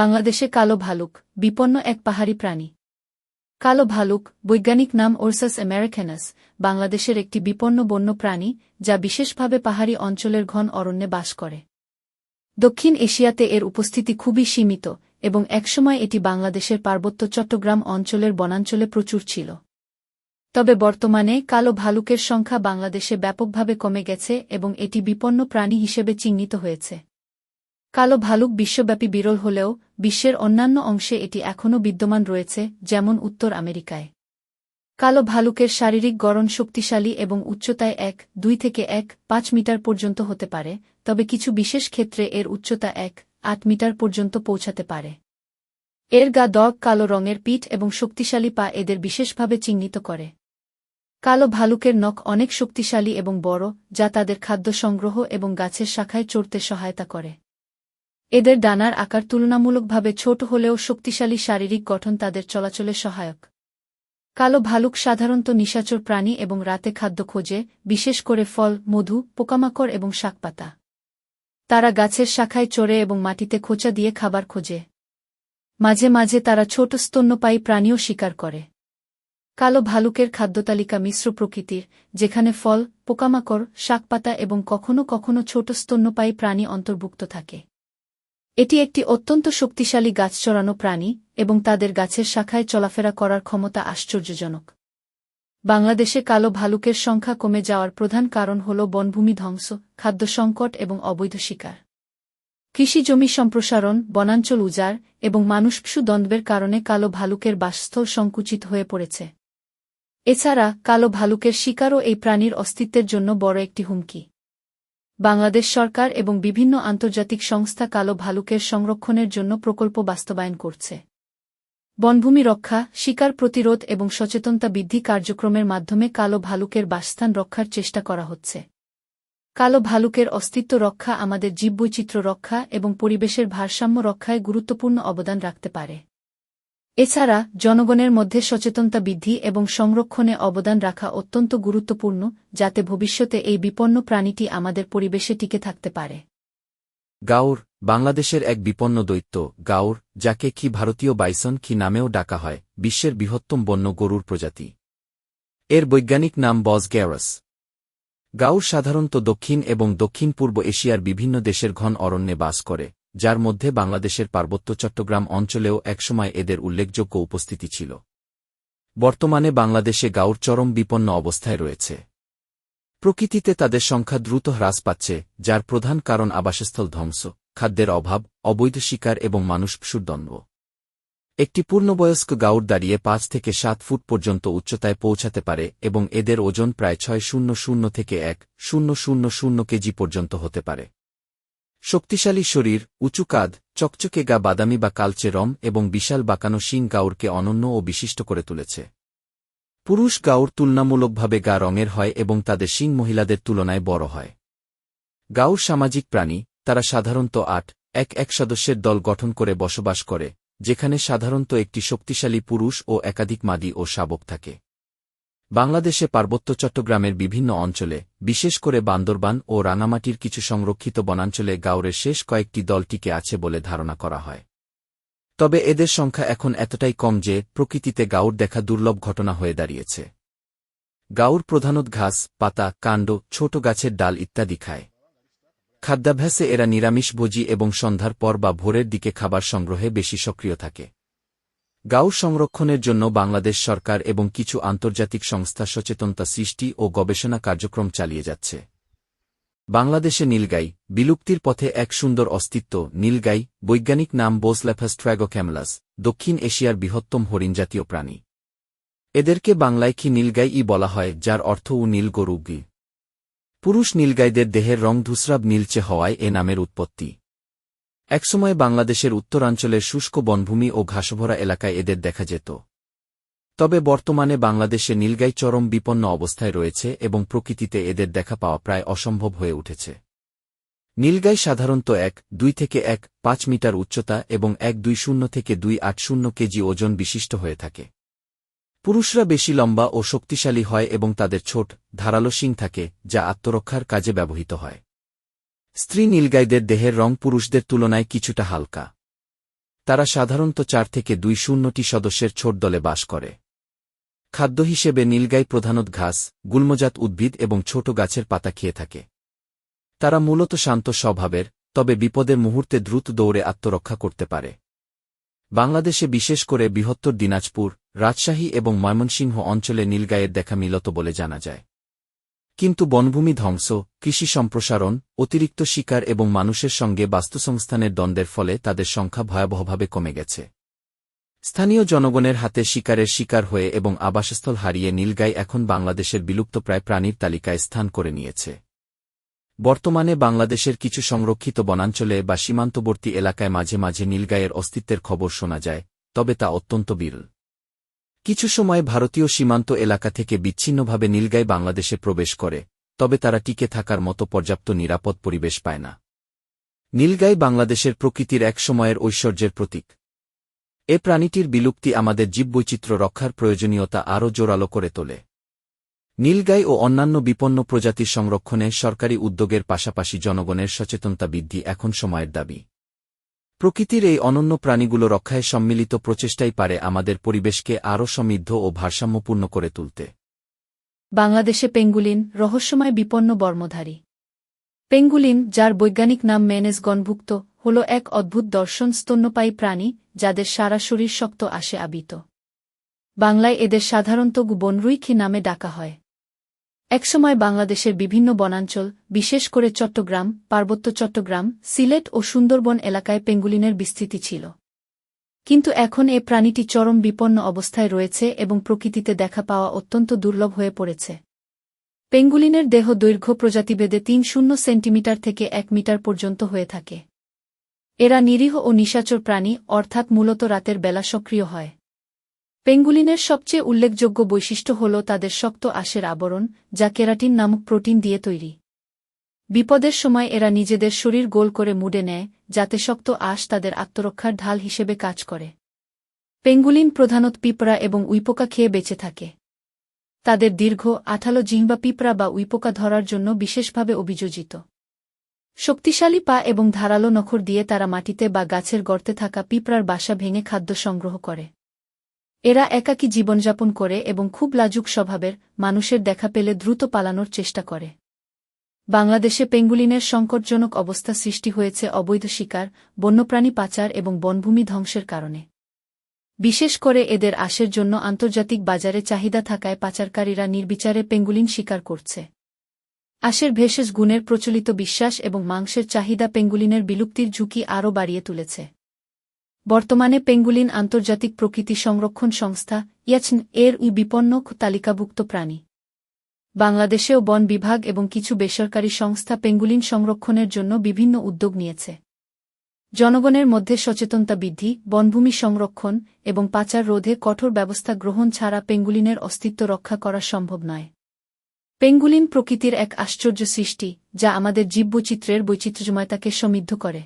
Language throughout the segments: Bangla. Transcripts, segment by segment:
বাংলাদেশে কালো ভালুক, বিপন্ন এক পাহাড়ি প্রাণী। কালো ভালুক, বৈজ্ঞানিক নাম ওরসাস আমেরিকানাস, বাংলাদেশের একটি বিপন্ন বন্য প্রাণী, যা বিশেষভাবে পাহাড়ি অঞ্চলের ঘন অরণ্যে বাস করে। দক্ষিণ এশিয়াতে এর উপস্থিতি খুবই সীমিত, এবং একসময় এটি বাংলাদেশের পার্বত্য চট্টগ্রাম অঞ্চলের বনাঞ্চলে প্রচুর ছিল। তবে বর্তমানে কালো ভালুকের সংখ্যা বাংলাদেশে ব্যাপকভাবে কমে গেছে এবং এটি বিপন্ন প্রাণী হিসেবে চিহ্নিত হয়েছে। কালো ভালুক বিশ্বব্যাপী বিরল হলেও বিশ্বের অন্যান্য অংশে এটি এখনও বিদ্যমান রয়েছে, যেমন উত্তর আমেরিকায়। কালো ভালুকের শারীরিক গড়ন শক্তিশালী এবং উচ্চতায় এক, দুই থেকে এক, পাঁচ মিটার পর্যন্ত হতে পারে, তবে কিছু বিশেষ ক্ষেত্রে এর উচ্চতা এক, আট মিটার পর্যন্ত পৌঁছাতে পারে। এর গা দগ কালো রঙের পিঠ এবং শক্তিশালী পা এদের বিশেষভাবে চিহ্নিত করে। কালো ভালুকের নখ অনেক শক্তিশালী এবং বড়, যা তাদের খাদ্য সংগ্রহ এবং গাছের শাখায় চড়তে সহায়তা করে। এদের ডানার আকার তুলনামূলকভাবে ছোট হলেও শক্তিশালী শারীরিক গঠন তাদের চলাচলে সহায়ক। কালো ভালুক সাধারণত নিশাচর প্রাণী এবং রাতে খাদ্য খোঁজে, বিশেষ করে ফল, মধু, পোকামাকড় এবং শাকপাতা। তারা গাছের শাখায় চড়ে এবং মাটিতে খোঁচা দিয়ে খাবার খোঁজে। মাঝে মাঝে তারা ছোট স্তন্যপায়ী প্রাণীও শিকার করে। কালো ভালুকের খাদ্যতালিকা মিশ্র প্রকৃতির, যেখানে ফল, পোকামাকড়, শাকপাতা এবং কখনও কখনও ছোট স্তন্যপায়ী প্রাণী অন্তর্ভুক্ত থাকে। এটি একটি অত্যন্ত শক্তিশালী গাছ চড়ানো প্রাণী এবং তাদের গাছের শাখায় চলাফেরা করার ক্ষমতা আশ্চর্যজনক। বাংলাদেশে কালো ভালুকের সংখ্যা কমে যাওয়ার প্রধান কারণ হল বনভূমি ধ্বংস, খাদ্য সংকট এবং অবৈধ শিকার। কৃষি জমি সম্প্রসারণ, বনাঞ্চল উজাড় এবং মানুষপশু দ্বন্দ্বের কারণে কালো ভালুকের বাসস্থল সংকুচিত হয়ে পড়েছে। এছাড়া, কালো ভালুকের শিকারও এই প্রাণীর অস্তিত্বের জন্য বড় একটি হুমকি। বাংলাদেশ সরকার এবং বিভিন্ন আন্তর্জাতিক সংস্থা কালো ভালুকের সংরক্ষণের জন্য প্রকল্প বাস্তবায়ন করছে। বনভূমি রক্ষা, শিকার প্রতিরোধ এবং সচেতনতা বৃদ্ধি কার্যক্রমের মাধ্যমে কালো ভালুকের বাসস্থান রক্ষার চেষ্টা করা হচ্ছে। কালো ভালুকের অস্তিত্ব রক্ষা আমাদের জীববৈচিত্র্য রক্ষা এবং পরিবেশের ভারসাম্য রক্ষায় গুরুত্বপূর্ণ অবদান রাখতে পারে। এছাড়া, জনগণের মধ্যে সচেতনতা বৃদ্ধি এবং সংরক্ষণে অবদান রাখা অত্যন্ত গুরুত্বপূর্ণ, যাতে ভবিষ্যতে এই বিপন্ন প্রাণীটি আমাদের পরিবেশে টিকে থাকতে পারে। গাউর বাংলাদেশের এক বিপন্ন দৈত্য গাউর যাকে কি ভারতীয় বাইসন কি নামেও ডাকা হয়, বিশ্বের বৃহত্তম বন্য গরুর প্রজাতি। এর বৈজ্ঞানিক নাম বজ গ্যারস। গাউর সাধারণত দক্ষিণ এবং দক্ষিণ পূর্ব এশিয়ার বিভিন্ন দেশের ঘন অরণ্যে বাস করে। যার মধ্যে বাংলাদেশের পার্বত্য চট্টগ্রাম অঞ্চলেও একসময় এদের উল্লেখযোগ্য উপস্থিতি ছিল। বর্তমানে বাংলাদেশে গাউর চরম বিপন্ন অবস্থায় রয়েছে। প্রকৃতিতে তাদের সংখ্যা দ্রুত হ্রাস পাচ্ছে, যার প্রধান কারণ আবাসস্থল ধ্বংস, খাদ্যের অভাব, অবৈধ শিকার এবং মানুষ দ্বন্দ্ব একটি পূর্ণবয়স্ক গাউর দাঁড়িয়ে পাঁচ থেকে সাত ফুট পর্যন্ত উচ্চতায় পৌঁছাতে পারে এবং এদের ওজন প্রায় ছয় শূন্য শূন্য থেকে এক শূন্য শূন্য শূন্য কেজি পর্যন্ত হতে পারে। শক্তিশালী শরীর, উঁচু কাঁধ, চকচকে গা বাদামি বা কালচে রম এবং বিশাল বাঁকানো শিং গাউরকে অনন্য ও বিশিষ্ট করে তুলেছে। পুরুষ গাউর তুলনামূলকভাবে গা রঙের হয় এবং তাদের শিং মহিলাদের তুলনায় বড় হয়। গাউর সামাজিক প্রাণী, তারা সাধারণত আট, এক এক সদস্যের দল গঠন করে বসবাস করে, যেখানে সাধারণত একটি শক্তিশালী পুরুষ ও একাধিক মাদি ও শাবক থাকে। বাংলাদেশে পার্বত্য চট্টগ্রামের বিভিন্ন অঞ্চলে, বিশেষ করে বান্দরবান ও রাঙামাটির কিছু সংরক্ষিত বনাঞ্চলে গাউরের শেষ কয়েকটি দলটিকে আছে বলে ধারণা করা হয়। তবে এদের সংখ্যা এখন এতটাই কম যে, প্রকৃতিতে গাউর দেখা দুর্লভ ঘটনা হয়ে দাঁড়িয়েছে। গাউর প্রধানত ঘাস, পাতা, কাণ্ড, ছোট গাছের ডাল ইত্যাদি খায়। খাদ্যাভ্যাসে এরা নিরামিষভোজী এবং সন্ধ্যার পর বা ভোরের দিকে খাবার সংগ্রহে বেশি সক্রিয় থাকে। গাউর সংরক্ষণের জন্য বাংলাদেশ সরকার এবং কিছু আন্তর্জাতিক সংস্থা সচেতনতা সৃষ্টি ও গবেষণা কার্যক্রম চালিয়ে যাচ্ছে। বাংলাদেশে নীলগাই, বিলুপ্তির পথে এক সুন্দর অস্তিত্ব, নীলগাই, বৈজ্ঞানিক নাম বোসল্যাফাস ট্র্যাগোক্যামলাস দক্ষিণ এশিয়ার বৃহত্তম হরিণজাতীয় প্রাণী। এদেরকে বাংলায় কি নীলগাই ই বলা হয়, যার অর্থ ও নীল গরুগি পুরুষ নীলগাইদের দেহের রং ধুসরাব নীলচে হওয়ায় এ নামের উৎপত্তি। একসময় বাংলাদেশের উত্তরাঞ্চলের শুষ্ক বনভূমি ও ঘাসভরা এলাকায় এদের দেখা যেত। তবে বর্তমানে বাংলাদেশে নীলগাই চরম বিপন্ন অবস্থায় রয়েছে এবং প্রকৃতিতে এদের দেখা পাওয়া প্রায় অসম্ভব হয়ে উঠেছে। নীলগাই সাধারণত এক, দুই থেকে এক, পাঁচ মিটার উচ্চতা এবং এক, দুই শূন্য থেকে দুই, আট শূন্য কেজি ওজন বিশিষ্ট হয়ে থাকে। পুরুষরা বেশি লম্বা ও শক্তিশালী হয় এবং তাদের ছোট, ধারালো শিং থাকে, যা আত্মরক্ষার কাজে ব্যবহৃত হয়। স্ত্রী নীলগাইদের দেহের রং পুরুষদের তুলনায় কিছুটা হালকা। তারা সাধারণত চার থেকে দুই শূন্যটি সদস্যের ছোট দলে বাস করে। খাদ্য হিসেবে নীলগাই প্রধানত ঘাস, গুল্মজাত উদ্ভিদ এবং ছোট গাছের পাতা খেয়ে থাকে। তারা মূলত শান্ত স্বভাবের, তবে বিপদের মুহূর্তে দ্রুত দৌড়ে আত্মরক্ষা করতে পারে। বাংলাদেশে বিশেষ করে বৃহত্তর দিনাজপুর, রাজশাহী এবং ময়মনসিংহ অঞ্চলে নীলগায়ের দেখা মিলত বলে জানা যায়। কিন্তু বনভূমি ধ্বংস, কৃষি সম্প্রসারণ, অতিরিক্ত শিকার এবং মানুষের সঙ্গে বাস্তুসংস্থানের দ্বন্দ্বের ফলে তাদের সংখ্যা ভয়াবহভাবে কমে গেছে। স্থানীয় জনগণের হাতে শিকারের শিকার হয়ে এবং আবাসস্থল হারিয়ে নীলগাই এখন বাংলাদেশের বিলুপ্তপ্রায় প্রাণীর তালিকায় স্থান করে নিয়েছে। বর্তমানে বাংলাদেশের কিছু সংরক্ষিত বনাঞ্চলে বা সীমান্তবর্তী এলাকায় মাঝে মাঝে নীলগাইয়ের অস্তিত্বের খবর শোনা যায়, তবে তা অত্যন্ত বিরল। কিছু সময় ভারতীয় সীমান্ত এলাকা থেকে বিচ্ছিন্নভাবে নীলগাই বাংলাদেশে প্রবেশ করে, তবে তারা টিকে থাকার মতো পর্যাপ্ত নিরাপদ পরিবেশ পায় না। নীলগাই বাংলাদেশের প্রকৃতির এক সময়ের ঐশ্বর্যের প্রতীক। এ প্রাণীটির বিলুপ্তি আমাদের জীববৈচিত্র্য রক্ষার প্রয়োজনীয়তা আরও জোরালো করে তোলে। নীলগাই ও অন্যান্য বিপন্ন প্রজাতির সংরক্ষণে সরকারি উদ্যোগের পাশাপাশি জনগণের সচেতনতা বৃদ্ধি এখন সময়ের দাবি। প্রকৃতির এই অনন্য প্রাণীগুলো রক্ষায় সম্মিলিত প্রচেষ্টাই পারে আমাদের পরিবেশকে আরও সমৃদ্ধ ও ভারসাম্যপূর্ণ করে তুলতে। বাংলাদেশে পেঙ্গুলিন রহস্যময় বিপন্ন বর্মধারী। পেঙ্গুলিন, যার বৈজ্ঞানিক নাম ম্যানেজ গণভুক্ত হল এক অদ্ভুত দর্শন স্তন্যপায়ী প্রাণী, যাদের সারা শরীর শক্ত আসে আবিত। বাংলায় এদের সাধারণত বনরুইখি নামে ডাকা হয়। একসময় বাংলাদেশের বিভিন্ন বনাঞ্চল, বিশেষ করে চট্টগ্রাম, পার্বত্য চট্টগ্রাম, সিলেট ও সুন্দরবন এলাকায় পেঙ্গুলিনের বিস্তৃতি ছিল। কিন্তু এখন এ প্রাণীটি চরম বিপন্ন অবস্থায় রয়েছে এবং প্রকৃতিতে দেখা পাওয়া অত্যন্ত দুর্লভ হয়ে পড়েছে। পেঙ্গুলিনের দেহ দৈর্ঘ্য প্রজাতিভেদে তিন শূন্য সেন্টিমিটার থেকে এক মিটার পর্যন্ত হয়ে থাকে। এরা নিরীহ ও নিশাচর প্রাণী, অর্থাৎ মূলত রাতের বেলা সক্রিয় হয়। পেঙ্গুলিনের সবচেয়ে উল্লেখযোগ্য বৈশিষ্ট্য হল তাদের শক্ত আশের আবরণ, যা কেরাটিন নামক প্রোটিন দিয়ে তৈরি। বিপদের সময় এরা নিজেদের শরীর গোল করে মুড়ে নেয়, যাতে শক্ত আশ তাদের আত্মরক্ষার ঢাল হিসেবে কাজ করে। পেঙ্গুলিন প্রধানত পিঁপড়া এবং উইপোকা খেয়ে বেঁচে থাকে। তাদের দীর্ঘ, আঠালো জিহ্বা পিঁপড়া বা উইপোকা ধরার জন্য বিশেষভাবে অভিযোজিত। শক্তিশালী পা এবং ধারালো নখর দিয়ে তারা মাটিতে বা গাছের গর্তে থাকা পিঁপড়ার বাসা ভেঙে খাদ্য সংগ্রহ করে। এরা একাকী জীবনযাপন করে এবং খুব লাজুক স্বভাবের মানুষের দেখা পেলে দ্রুত পালানোর চেষ্টা করে। বাংলাদেশে পেঙ্গুলিনের সংকটজনক অবস্থা সৃষ্টি হয়েছে অবৈধ শিকার, বন্যপ্রাণী পাচার এবং বনভূমি ধ্বংসের কারণে। বিশেষ করে এদের আশের জন্য আন্তর্জাতিক বাজারে চাহিদা থাকায় পাচারকারীরা নির্বিচারে পেঙ্গুলিন শিকার করছে। আশের ভেষজ গুণের প্রচলিত বিশ্বাস এবং মাংসের চাহিদা পেঙ্গুলিনের বিলুপ্তির ঝুঁকি আরও বাড়িয়ে তুলেছে। বর্তমানে পেঙ্গুলিন আন্তর্জাতিক প্রকৃতি সংরক্ষণ সংস্থা ইয়াচন এর ই বিপন্ন তালিকাভুক্ত প্রাণী। বাংলাদেশেও বন বিভাগ এবং কিছু বেসরকারি সংস্থা পেঙ্গুলিন সংরক্ষণের জন্য বিভিন্ন উদ্যোগ নিয়েছে। জনগণের মধ্যে সচেতনতা বৃদ্ধি, বনভূমি সংরক্ষণ এবং পাচার রোধে কঠোর ব্যবস্থা গ্রহণ ছাড়া পেঙ্গুলিনের অস্তিত্ব রক্ষা করা সম্ভব নয়। পেঙ্গুলিন প্রকৃতির এক আশ্চর্য সৃষ্টি, যা আমাদের জীববৈচিত্র্যের বৈচিত্র্যময়তাকে সমৃদ্ধ করে।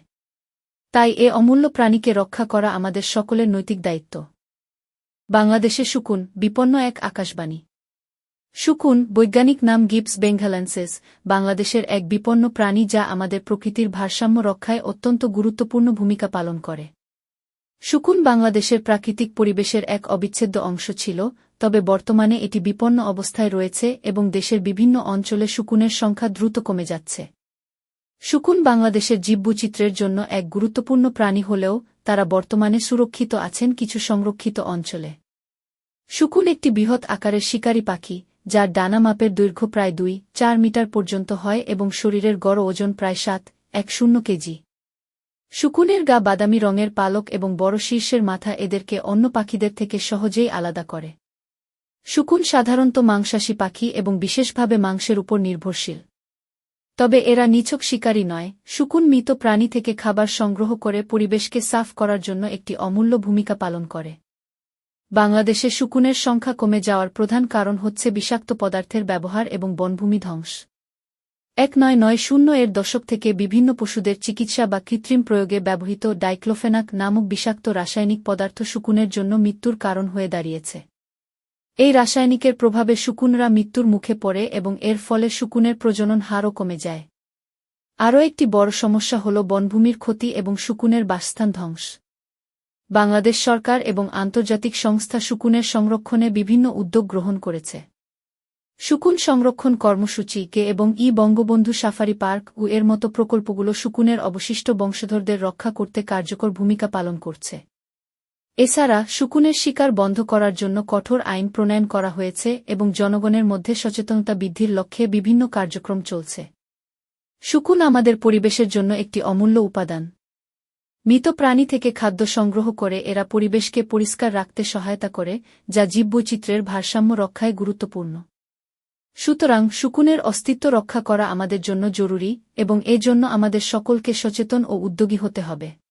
তাই এ অমূল্য প্রাণীকে রক্ষা করা আমাদের সকলের নৈতিক দায়িত্ব। বাংলাদেশে শুকুন, বিপন্ন এক আকাশবাণী। শুকুন, বৈজ্ঞানিক নাম গিপস বেঙ্গালান্সেস, বাংলাদেশের এক বিপন্ন প্রাণী যা আমাদের প্রকৃতির ভারসাম্য রক্ষায় অত্যন্ত গুরুত্বপূর্ণ ভূমিকা পালন করে। শুকুন বাংলাদেশের প্রাকৃতিক পরিবেশের এক অবিচ্ছেদ্য অংশ ছিল, তবে বর্তমানে এটি বিপন্ন অবস্থায় রয়েছে এবং দেশের বিভিন্ন অঞ্চলে শুকুনের সংখ্যা দ্রুত কমে যাচ্ছে। শুকুন বাংলাদেশের জীববৈচিত্র্যের জন্য এক গুরুত্বপূর্ণ প্রাণী হলেও তারা বর্তমানে সুরক্ষিত আছেন কিছু সংরক্ষিত অঞ্চলে। শুকুন একটি বৃহৎ আকারের শিকারী পাখি, যার ডানা মাপের দৈর্ঘ্য প্রায় দুই, চার মিটার পর্যন্ত হয় এবং শরীরের গড় ওজন প্রায় সাত, এক শূন্য কেজি। শুকুনের গা বাদামি রঙের পালক এবং বড় শীর্ষের মাথা এদেরকে অন্য পাখিদের থেকে সহজেই আলাদা করে। শুকুন সাধারণত মাংসাশী পাখি এবং বিশেষভাবে মাংসের উপর নির্ভরশীল। তবে এরা নিছক শিকারী নয়, শুকুন মৃত প্রাণী থেকে খাবার সংগ্রহ করে পরিবেশকে সাফ করার জন্য একটি অমূল্য ভূমিকা পালন করে। বাংলাদেশে শুকুনের সংখ্যা কমে যাওয়ার প্রধান কারণ হচ্ছে বিষাক্ত পদার্থের ব্যবহার এবং বনভূমি ধ্বংস। এক নয় নয় শূন্য এর দশক থেকে বিভিন্ন পশুদের চিকিৎসা বা কৃত্রিম প্রয়োগে ব্যবহৃত ডাইক্লোফেনাক নামক বিষাক্ত রাসায়নিক পদার্থ শুকুনের জন্য মৃত্যুর কারণ হয়ে দাঁড়িয়েছে। এই রাসায়নিকের প্রভাবে শুকুনরা মৃত্যুর মুখে পড়ে এবং এর ফলে শুকুনের প্রজনন হারও কমে যায়। আরও একটি বড় সমস্যা হল বনভূমির ক্ষতি এবং শুকুনের বাসস্থান ধ্বংস। বাংলাদেশ সরকার এবং আন্তর্জাতিক সংস্থা শুকুনের সংরক্ষণে বিভিন্ন উদ্যোগ গ্রহণ করেছে। শুকুন সংরক্ষণ কর্মসূচি কে এবং ই বঙ্গবন্ধু সাফারি পার্ক ও এর মতো প্রকল্পগুলো শুকুনের অবশিষ্ট বংশধরদের রক্ষা করতে কার্যকর ভূমিকা পালন করছে। এছাড়া শুকুনের শিকার বন্ধ করার জন্য কঠোর আইন প্রণয়ন করা হয়েছে এবং জনগণের মধ্যে সচেতনতা বৃদ্ধির লক্ষ্যে বিভিন্ন কার্যক্রম চলছে। শুকুন আমাদের পরিবেশের জন্য একটি অমূল্য উপাদান। মৃত প্রাণী থেকে খাদ্য সংগ্রহ করে এরা পরিবেশকে পরিষ্কার রাখতে সহায়তা করে, যা জীববৈচিত্র্যের ভারসাম্য রক্ষায় গুরুত্বপূর্ণ। সুতরাং শুকুনের অস্তিত্ব রক্ষা করা আমাদের জন্য জরুরি এবং এজন্য আমাদের সকলকে সচেতন ও উদ্যোগী হতে হবে।